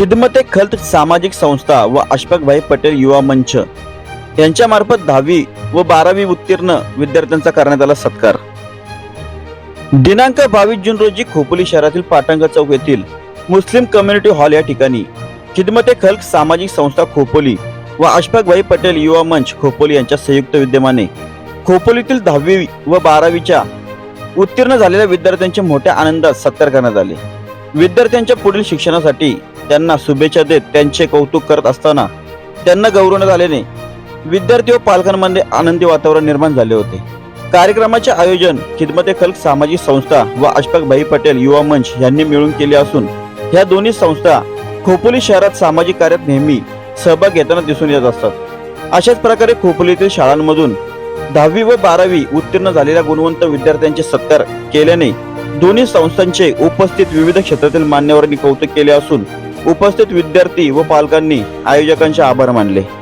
खिदमते खल्त सामाजिक संस्था व अशफाकभाई पटेल युवा मंच. यांच्यामार्फत दहावी व बारावी उत्तीर्ण विद्यार्थ्यांचा करण्यात आला सत्कार. दिनांक बावीस जून रोजी खोपोली शहरातील पाटंगा चौक येथील मुस्लिम कम्युनिटी हॉल या ठिकाणी खिदमते खल्क सामाजिक संस्था खोपोली व अशफाकभाई पटेल युवा मंच खोपोली यांच्या संयुक्त विद्यमाने खोपोलीतील दहावी व बारावीच्या उत्तीर्ण झालेल्या विद्यार्थ्यांचे मोठ्या आनंदात सत्कार करण्यात आले. विद्यार्थ्यांच्या पुढील शिक्षणासाठी त्यांना शुभेच्छा देत त्यांचे कौतुक करत असताना त्यांना गौरवण्यात आल्याने विद्यार्थी व पालकांमध्ये आनंदी वातावरण निर्माण झाले होते. कार्यक्रमाचे आयोजन खिदमते खल्क सामाजिक संस्था व अशफाकभाई पटेल युवा मंच यांनी मिळून केले असून ह्या दोन्ही संस्था खोपोली शहरात सामाजिक कार्यात नेहमी सहभाग घेताना दिसून येत असतात. अशाच प्रकारे खोपोलीतील शाळांमधून दहावी व बारावी उत्तीर्ण झालेल्या गुणवंत विद्यार्थ्यांचे सत्कार केल्याने दोन्ही संस्थांचे उपस्थित विविध क्षेत्रातील मान्यवरांनी कौतुक केले असून उपस्थित विद्यार्थी व पालकांनी आयोजकांचे आभार मानले.